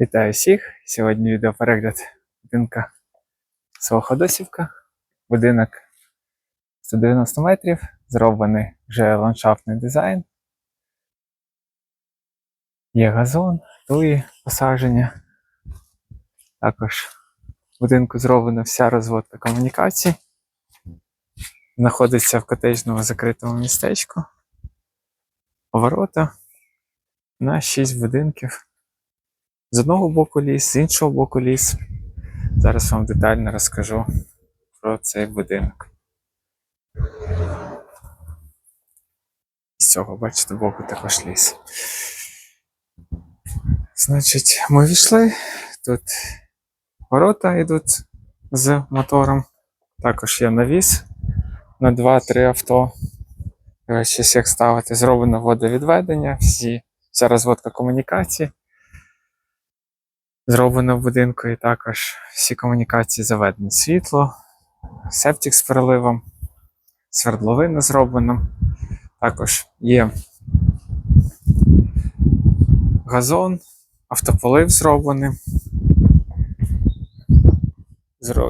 Вітаю всіх! Сьогодні відеоперегляд будинка Своходосівка. Будинок 190 метрів, зроблений вже ландшафтний дизайн. Є газон, туї посадження. Також в будинку зроблена вся розводка комунікацій. Знаходиться в котеджному закритому містечку. Поворота на 6 будинків. З одного боку ліс, з іншого боку ліс. Зараз вам детально розкажу про цей будинок. З цього, бачите, боку також ліс. Значить, ми війшли. Тут ворота йдуть з мотором. Також є навіс на 2-3 авто. Щось як ставити. Зроблено водовідведення, всі, вся розводка комунікацій. Зроблено в будинку і також всі комунікації заведені. Світло, септик з переливом, свердловина зроблена. Також є газон, автополив зроблений.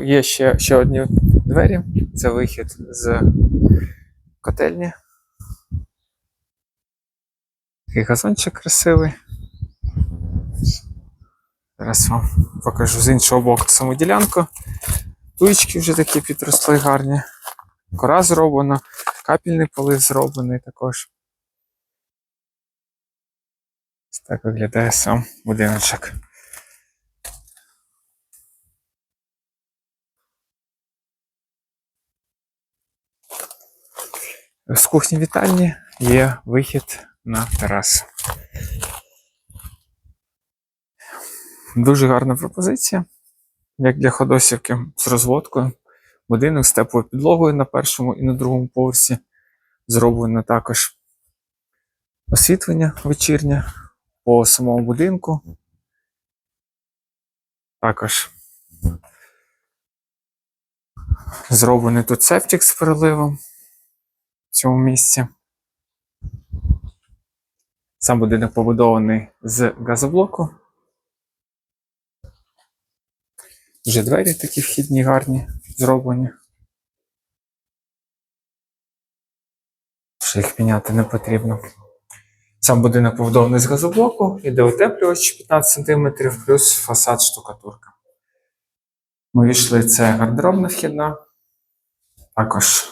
Є ще, ще одні двері. Це вихід з котельні. Такий газончик красивий. Зараз вам покажу з іншого боку саму ділянку. Туєчки вже такі підросли гарні. Кора зроблена, капельний полив зроблений також. Так виглядає сам будиночок. З кухні вітальні є вихід на терасу. Дуже гарна пропозиція, як для Ходосівки з розводкою. Будинок з теплою підлогою на першому і на другому поверсі. Зроблено також освітлення вечірнє по самому будинку. Також зроблений тут септик з переливом в цьому місці. Сам будинок побудований з газоблоку. Вже двері такі вхідні гарні зроблені. Що їх міняти не потрібно. Сам будинок побудований з газоблоку, іде утеплювач 15 см плюс фасад штукатурка. Ми війшли, це гардеробна вхідна. Також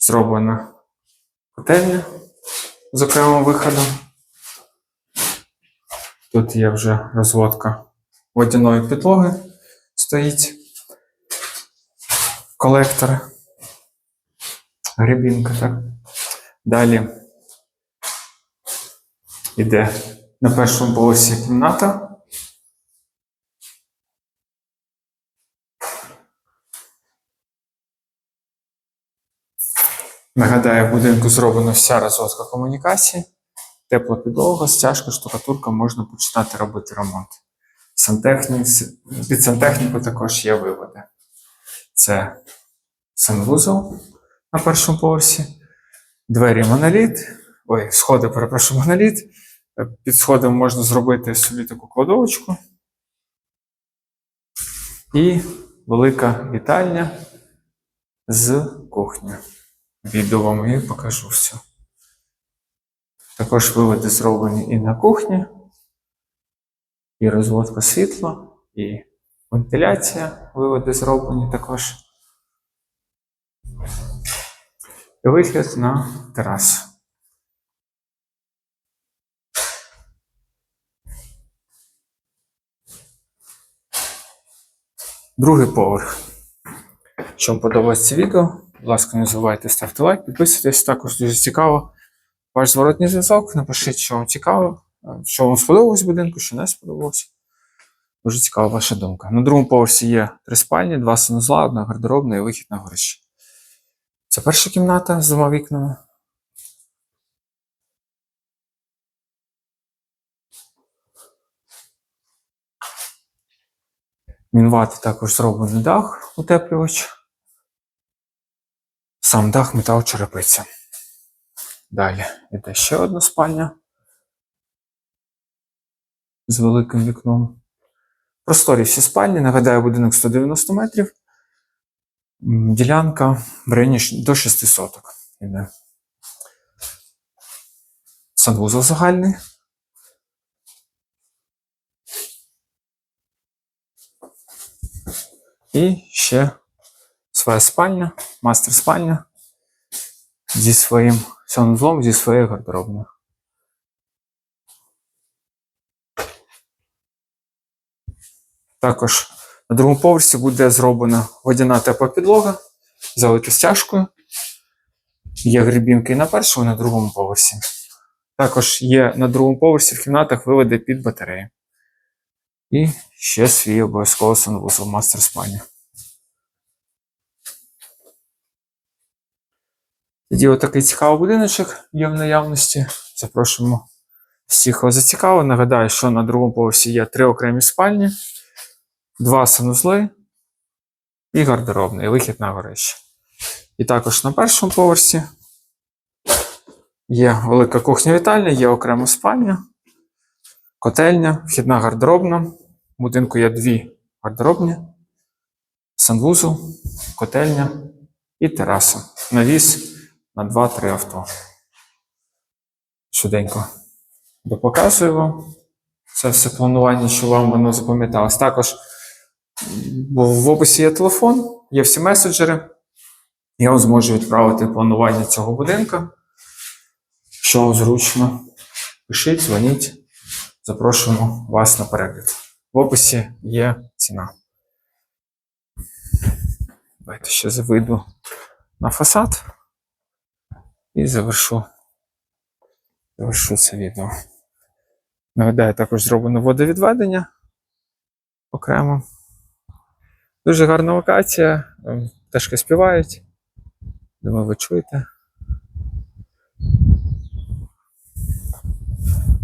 зроблена котельня з окремим виходом. Тут є вже розводка водяної підлоги стоїть колектор. Грибінка, так. Далі йде на першому поверсі кімната. Нагадаю, в будинку зроблена вся розводка комунікацій, тепла підлога, стяжка, штукатурка, можна починати робити ремонт. Сантехні... Під сантехніку також є виводи. Це санвузол на першому поверсі, двері моноліт, ой, сходи, перепрошую, моноліт. Під сходом можна зробити собі таку кладовочку. І велика вітальня з кухнею. Відео вам і покажу все. Також виводи зроблені і на кухні і розводка світла, і вентиляція, виводи зроблені також. І вихід на терасу. Другий поверх. Якщо вам подобається відео, будь ласка, не забувайте ставити лайк, підписуйтесь, також дуже цікаво ваш зворотній зв'язок. Напишіть, що вам цікаво, що вам сподобалось будинку, що не сподобалось. Дуже цікава ваша думка. На другому поверсі є три спальні, два санузла, одна гардеробна і вихід на горище. Це перша кімната з двома вікнами. Мінвати також зроблений дах, утеплювач. Сам дах метал черепиця. Далі йде ще одна спальня. З великим вікном. Просторі всі спальні. Нагадаю, будинок 190 метрів. Ділянка в районі до 6 соток. Іде. Санвузол загальний. І ще своя спальня, мастер спальня зі своїм санузлом, зі своєю гардеробною. Також на другому поверсі буде зроблена водяна тепла підлога, залита стяжкою. Є грибінки на першому, і на другому поверсі. Також є на другому поверсі в кімнатах виводи під батареї. І ще свій обов'язково санвузол мастер спальні. Тоді отакий цікавий будиночок є в наявності. Запрошуємо всіх, кого зацікавило. Нагадаю, що на другому поверсі є три окремі спальні, два санузли і гардеробний, вихід на горище. І також на першому поверсі є велика кухня-вітальня, є окрема спальня, котельня, вхідна гардеробна. В будинку є дві гардеробні, санвузол, котельня і тераса. Навіс на 2-3 авто. Швиденько допоказую вам це все планування, що вам воно запам'яталось. Також в описі є телефон, є всі меседжери. Я вам зможу відправити планування цього будинка. Що зручно, пишіть, дзвоніть. Запрошуємо вас на перегляд. В описі є ціна. Давайте ще вийду на фасад і завершу, завершу це відео. Нагадаю, також зроблено водовідведення окремо. Дуже гарна локація. ем, Пташки співають. Думаю, ви чуєте.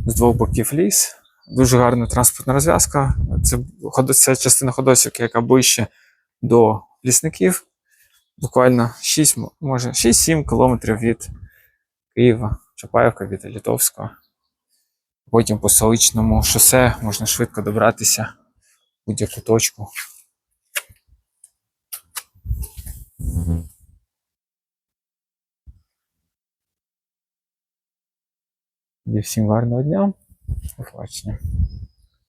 З двох боків ліс. Дуже гарна транспортна розв'язка. Це, це частина ходосівки, яка ближче до лісників. Буквально 6, може 6-7 кілометрів від Києва, Чапаївка від Літовського. Потім по столичному шосе можна швидко добратися в будь-яку точку. І всім гарного дня. До побачення.